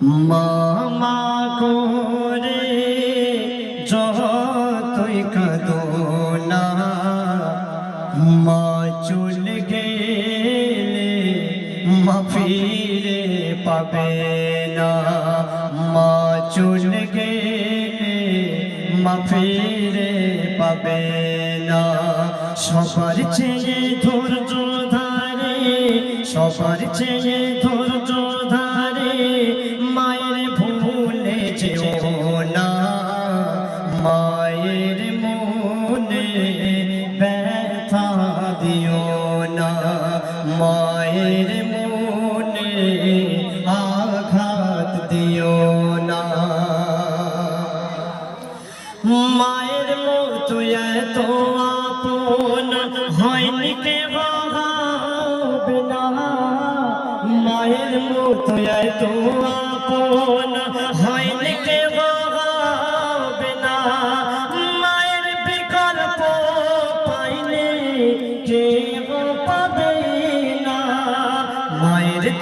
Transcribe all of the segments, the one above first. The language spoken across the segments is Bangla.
মামা করে যতই কাঁদো না, মা চল গেলে মা ফিরে পাবে না। মা চল গেলে মা ফিরে পাবে না। সবার চেয়ে ধৈর্য ধারে, সবার চেয়ে মায়ের মনে ব্যথা দিও না। মায়ের মনে আঘাত দিও না। মায়ের মতো এত আপন হয়নি কে ভাবে না। মায়ের মতো এত আপন হয়নি কে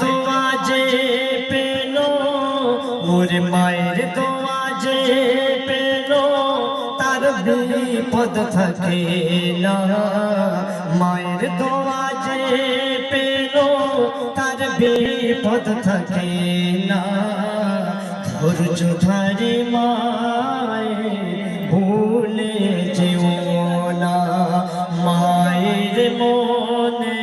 তো আজে পেল, ওরে মায়ের তো আজে পেল, তার বিপদ থাকে না। মায়ের তো আজে পেল, তার বিপদ থাকে না। ধৈর্য ধরে মায়ে, ভুলে যেও না। মায়ের মনে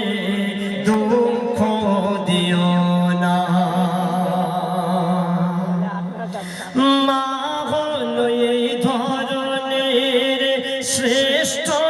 Krishna